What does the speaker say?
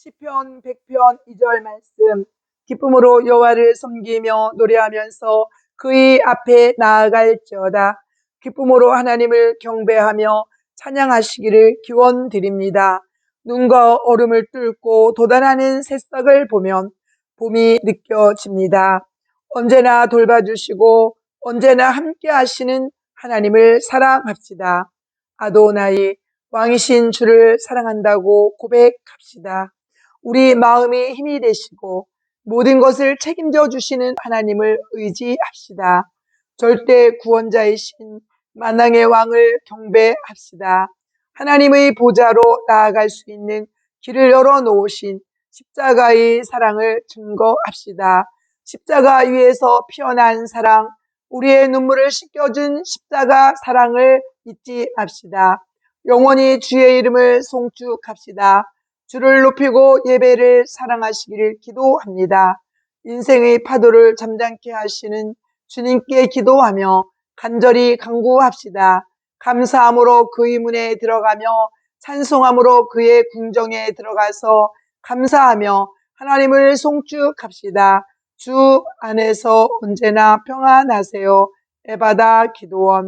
시편 100편 2절 말씀 기쁨으로 여호와를 섬기며 노래하면서 그의 앞에 나아갈지어다 기쁨으로 하나님을 경배하며 찬양하시기를 기원 드립니다. 눈과 얼음을 뚫고 돋아나는 새싹을 보면 봄이 느껴집니다. 언제나 돌봐주시고 언제나 함께 하시는 하나님을 사랑합시다. 아도나이 왕이신 주를 사랑한다고 고백합시다. 우리 마음이 힘이 되시고 모든 것을 책임져 주시는 하나님을 의지합시다. 절대 구원자이신 만왕의 왕을 경배합시다. 하나님의 보좌로 나아갈 수 있는 길을 열어 놓으신 십자가의 사랑을 증거합시다. 십자가 위에서 피어난 사랑, 우리의 눈물을 씻겨준 십자가 사랑을 잊지 맙시다. 영원히 주의 이름을 송축합시다. 주를 높이고 예배를 사랑하시기를 기도합니다. 인생의 파도를 잠잠케 하시는 주님께 기도하며 간절히 간구합시다. 감사함으로 그의 문에 들어가며 찬송함으로 그의 궁정에 들어가서 감사하며 하나님을 송축합시다. 주 안에서 언제나 평안하세요. 에바다 기도원